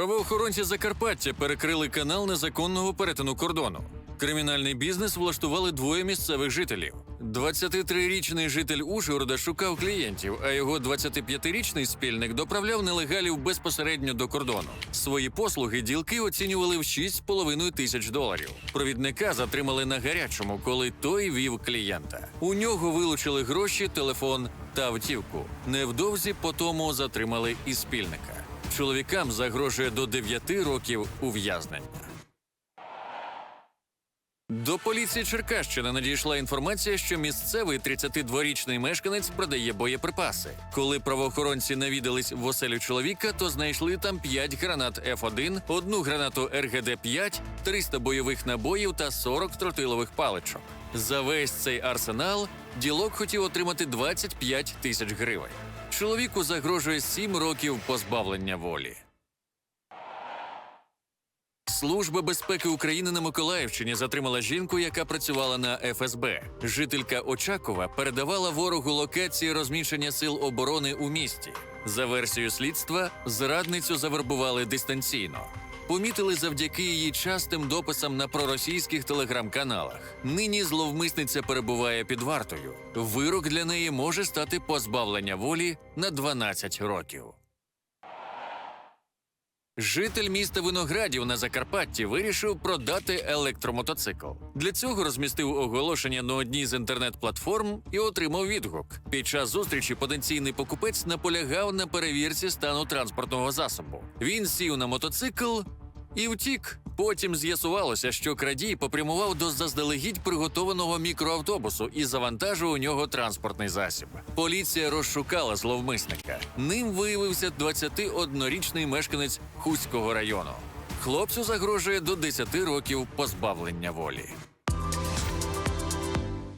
Правоохоронці Закарпаття перекрили канал незаконного перетину кордону. Кримінальний бізнес влаштували двоє місцевих жителів. 23-річний житель Ужгорода шукав клієнтів, а його 25-річний спільник доправляв нелегалів безпосередньо до кордону. Свої послуги ділки оцінювали в 6,5 тисяч доларів. Провідника затримали на гарячому, коли той вів клієнта. У нього вилучили гроші, телефон та автівку. Невдовзі по тому затримали і спільника. Чоловікам загрожує до 9 років ув'язнення. До поліції Черкащини надійшла інформація, що місцевий 32-річний мешканець продає боєприпаси. Коли правоохоронці навідались в оселю чоловіка, то знайшли там 5 гранат F1, одну гранату РГД-5, 300 бойових набоїв та 40 тротилових паличок. За весь цей арсенал ділок хотів отримати 25 тисяч гривень. Чоловіку загрожує 7 років позбавлення волі. Служба безпеки України на Миколаївщині затримала жінку, яка працювала на ФСБ. Жителька Очакова передавала ворогу локації розміщення сил оборони у місті. За версією слідства, зрадницю завербували дистанційно. Помітили завдяки її частим дописам на проросійських телеграм-каналах. Нині зловмисниця перебуває під вартою. Вирок для неї може стати позбавлення волі на 12 років. Житель міста Виноградів на Закарпатті вирішив продати електромотоцикл. Для цього розмістив оголошення на одній з інтернет-платформ і отримав відгук. Під час зустрічі потенційний покупець наполягав на перевірці стану транспортного засобу. Він сів на мотоцикл і втік. Потім з'ясувалося, що крадій попрямував до заздалегідь приготованого мікроавтобусу і завантажив у нього транспортний засіб. Поліція розшукала зловмисника. Ним виявився 21-річний мешканець Хуського району. Хлопцю загрожує до 10 років позбавлення волі.